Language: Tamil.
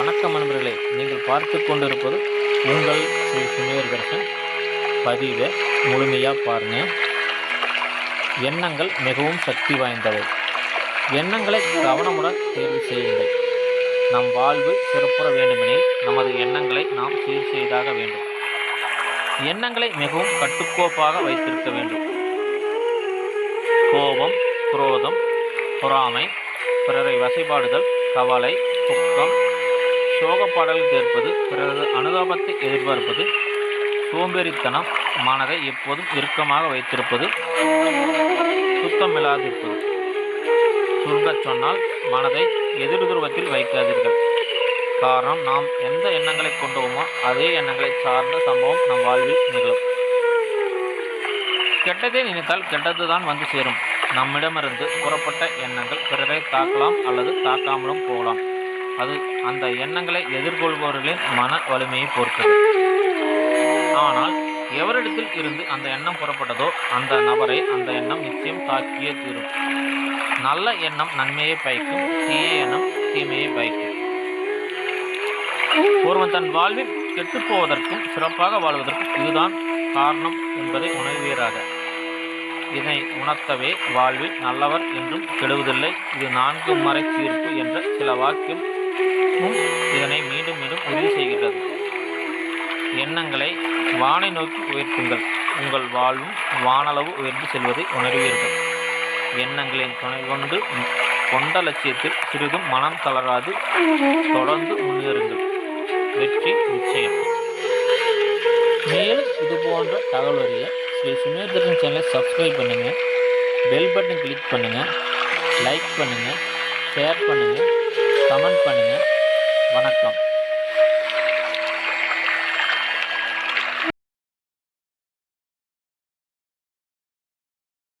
வணக்கம் நண்பர்களே. நீங்கள் பார்த்து கொண்டிருப்பது உங்கள் ஸ்ரீ சுமேர் தர்ஷன். பதிவை முழுமையாக பாருங்கள் எண்ணங்கள் மிகவும் சக்தி வாய்ந்தவை. எண்ணங்களை கவனமுடன் தேர்வு செய்யுங்கள். நம் வாழ்வு சிறப்புற வேண்டுமெனில் நமது எண்ணங்களை நாம் சீர் செய்தாக வேண்டும். எண்ணங்களை மிகவும் கட்டுக்கோப்பாக வைத்திருக்க வேண்டும். கோபம் குரோதம் பொறாமை பிறரை வசைபாடுதல் கவலை துக்கம் சோகப்பாடல் கேட்பது பிறகு அனுதாபத்தை எதிர்பார்ப்பது சோம்பேறித்தனம் மனதை எப்போதும் இறுக்கமாக வைத்திருப்பது சுத்தமில்லாதிருப்பது. சுருங்கச் சொன்னால் மனதை எதிர்துருவத்தில் வைக்காதீர்கள். காரணம் நாம் எந்த எண்ணங்களை கொண்டோமோ அதே எண்ணங்களை சார்ந்த சம்பவம் நம் வாழ்வில் நிகழும். கெட்டதே நினைத்தால் கெட்டதுதான் வந்து சேரும். நம்மிடமிருந்து புறப்பட்ட எண்ணங்கள் பிறரை தாக்கலாம் அல்லது தாக்காமலும் போகலாம். அது அந்த எண்ணங்களை எதிர்கொள்பவர்களின் மன வலிமையை பொறுத்தது. ஆனால் எவரிடத்தில் இருந்து அந்த எண்ணம் புறப்பட்டதோ அந்த நபரை அந்த எண்ணம் நிச்சயம் தாக்கியே தீரும். நல்ல எண்ணம் நன்மையை பயக்கும் தீய எண்ணம் தீமையை பயக்கும் ஒருவன் தன் வாழ்வில் கெட்டுப்போவதற்கும் சிறப்பாக வாழ்வதற்கும் இதுதான் காரணம் என்பதை உணர்வீராக. இதனை உணர்த்தவே வாழ்வில் நல்லவர் என்றும் கெடுவதில்லை. இது நான்கு மறை தீர்ப்பு என்ற சில வாக்கியம் இதனை மீண்டும் மீண்டும் உறுதி செய்கிறது எண்ணங்களை வானை நோக்கி உயர்த்துங்கள். உங்கள் வாழ்வும் வானளவு உயர்ந்து செல்வதை உணர்வீர்கள். எண்ணங்களின் துணை கொண்டு கொண்ட லட்சியத்தில் சிறிதும் மனம் தளராது தொடர்ந்து முன்னேறுங்கள். வெற்றி நிச்சயம். மேலும் இது போன்ற தகவல் அறிய ஸ்ரீ சுமேந்திரன் சேனலை சப்ஸ்கிரைப் பண்ணுங்கள் பெல் பட்டன் கிளிக் பண்ணுங்கள் லைக் பண்ணுங்கள் ஷேர் பண்ணுங்கள் கமெண்ட் பண்ணுங்கள் வணக்கம்.